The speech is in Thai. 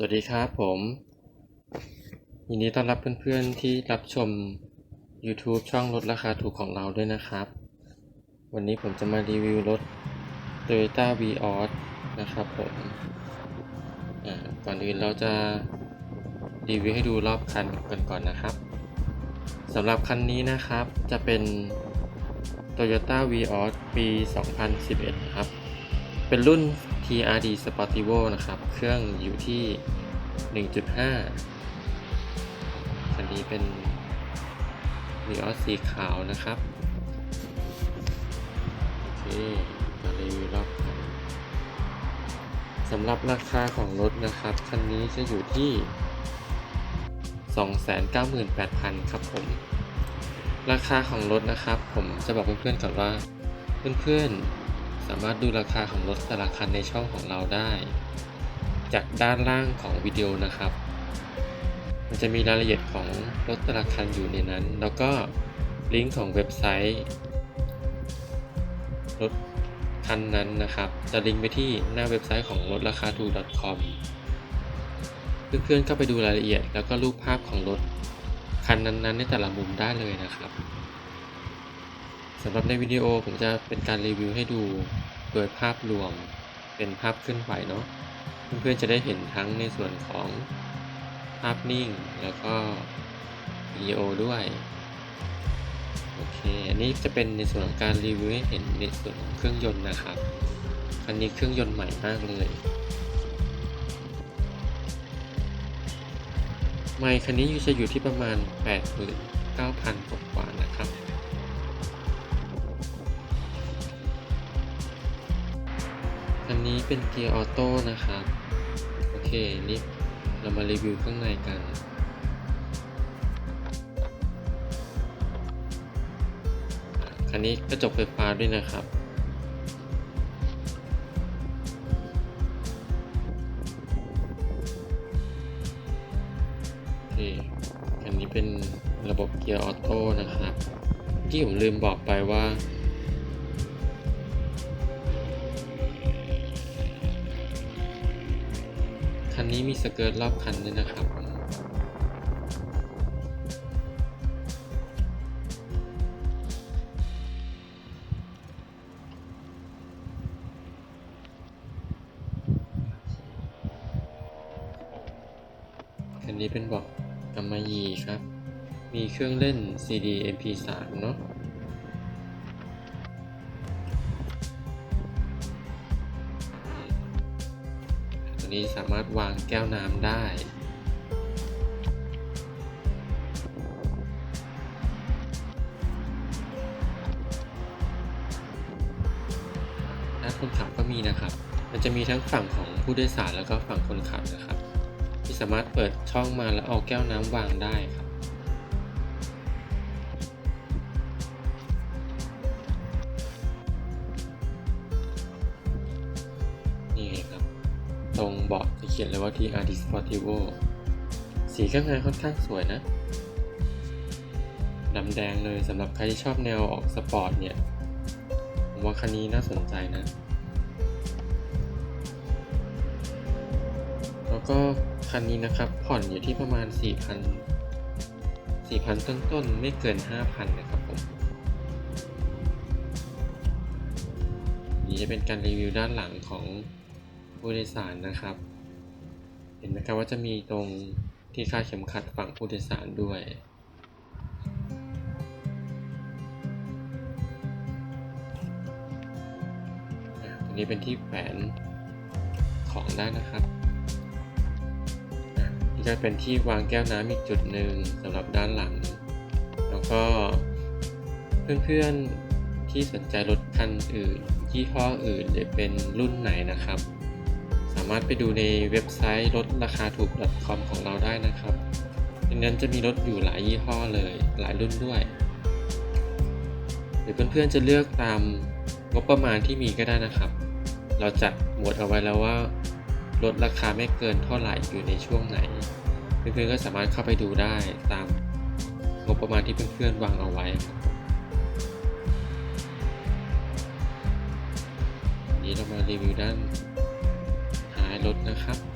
สวัสดีครับผมยินดีต้อนรับเพื่อนๆที่รับชม YouTube ช่องลดราคาถูกของเราด้วยนะครับ วันนี้ผมจะมารีวิวรถ Toyota Vios นะครับผมก่อนอื่นเราจะรีวิวให้ดูรอบคันกันก่อนนะครับสำหรับคันนี้นะครับจะเป็น Toyota Vios ปี 2011นะครับ เป็นรุ่น TRD Sportivo นะครับ เครื่องอยู่ที่ 1.5 คันนี้เป็น Vios สีขาวนะครับ โอเคมารีวิวรอบสำหรับราคาของรถนะครับ คันนี้จะอยู่ที่ 298,000 ครับผม ราคาของรถนะครับ ผมจะบอกเพื่อนๆก่อนว่า เพื่อนๆ สามารถดูราคาของรถแต่ละคันในช่องของเราได้ จากด้านล่างของวิดีโอนะครับ มันจะมีรายละเอียดของรถแต่ละคันอยู่ในนั้น แล้วก็ลิงก์ของเว็บไซต์รถคันนั้นนะครับ จะลิงก์ไปที่หน้าเว็บไซต์ของรถราคาถูก .com เพื่อนๆก็ไปดูรายละเอียด แล้วก็รูปภาพของรถคันนั้นๆในแต่ละมุมได้เลยนะครับ สำหรับในวิดีโอผมจะเป็นการรีวิวให้ดูโดยภาพรวมเป็นภาพเคลื่อนไหวเนาะเพื่อนๆจะได้เห็นทั้งในส่วนของภาพนิ่งแล้วก็วิดีโอด้วยโอเคอันนี้จะเป็นในส่วนของการรีวิวให้เห็นในส่วนของเครื่องยนต์นะครับคันนี้เครื่องยนต์ใหม่มากเลยไมค์คันนี้จะอยู่ที่ประมาณ 89,000กว่านะครับ นี้เป็นเกียร์ออโต้นะครับ โอเค นี่เรามารีวิวข้างในกันคันนี้กระจกไฟฟ้าด้วยนะครับ โอเค คันนี้เป็นระบบเกียร์ออโต้นะครับ ที่ผมลืมบอกไปว่า คันนี้มีสเกิร์ตรอบคันด้วยนะครับ คันนี้เป็นบอกกำมะหยี่ครับ มีเครื่องเล่น CD MP3 เนาะ นี้สามารถวางแก้วน้ำได้ ด้านคนขับก็มีนะครับ มันจะมีทั้งฝั่งของผู้โดยสารแล้วก็ฝั่งคนขับนะครับ ที่สามารถเปิดช่องมาแล้วเอาแก้วน้ำวางได้ครับ ตรงเบาะจะเขียนเลยว่า TRD Sportivo สีข้างในค่อนข้างสวยนะดำแดงเลยสำหรับใครที่ชอบแนวออกสปอร์ตเนี่ย ผมว่าคันนี้น่าสนใจนะ แล้วก็คันนี้นะครับผ่อนอยู่ที่ประมาณ 4,000 4,000 ต้นๆ ไม่เกิน 5,000 นะครับผม นี่จะเป็นการรีวิวด้านหลังของ ผู้โดยสารนะครับ เห็นไหมครับว่าจะมีตรงที่คาดเข็มขัดฝั่งผู้โดยสารด้วยตรงนี้เป็นที่แขวนของได้นะครับอะนี่จะเป็นที่วางแก้วน้ำอีกจุดหนึ่งสำหรับด้านหลัง แล้วก็เพื่อนๆที่สนใจรถคันอื่นยี่ห้ออื่นหรือเป็นรุ่นไหนนะครับามารถไปดูในเว็บไซต์รถราคาถูก .com ของเราได้นะครับในนั้นจะมีรถอยู่หลายยี่ห้อเลย หลายรุ่นด้วย หรือเพื่อนๆจะเลือกตามงบประมาณที่มีก็ได้นะครับ เราจัดหมวดเอาไว้แล้วว่าลดราคาไม่เกินเท่าไหร่อยู่ในช่วงไหน เพื่อนๆก็สามารถเข้าไปดูได้ตามงบประมาณที่เพื่อนๆวางเอาไว้ครับวันนี้เรามารีวิวด้าน รถนะครับ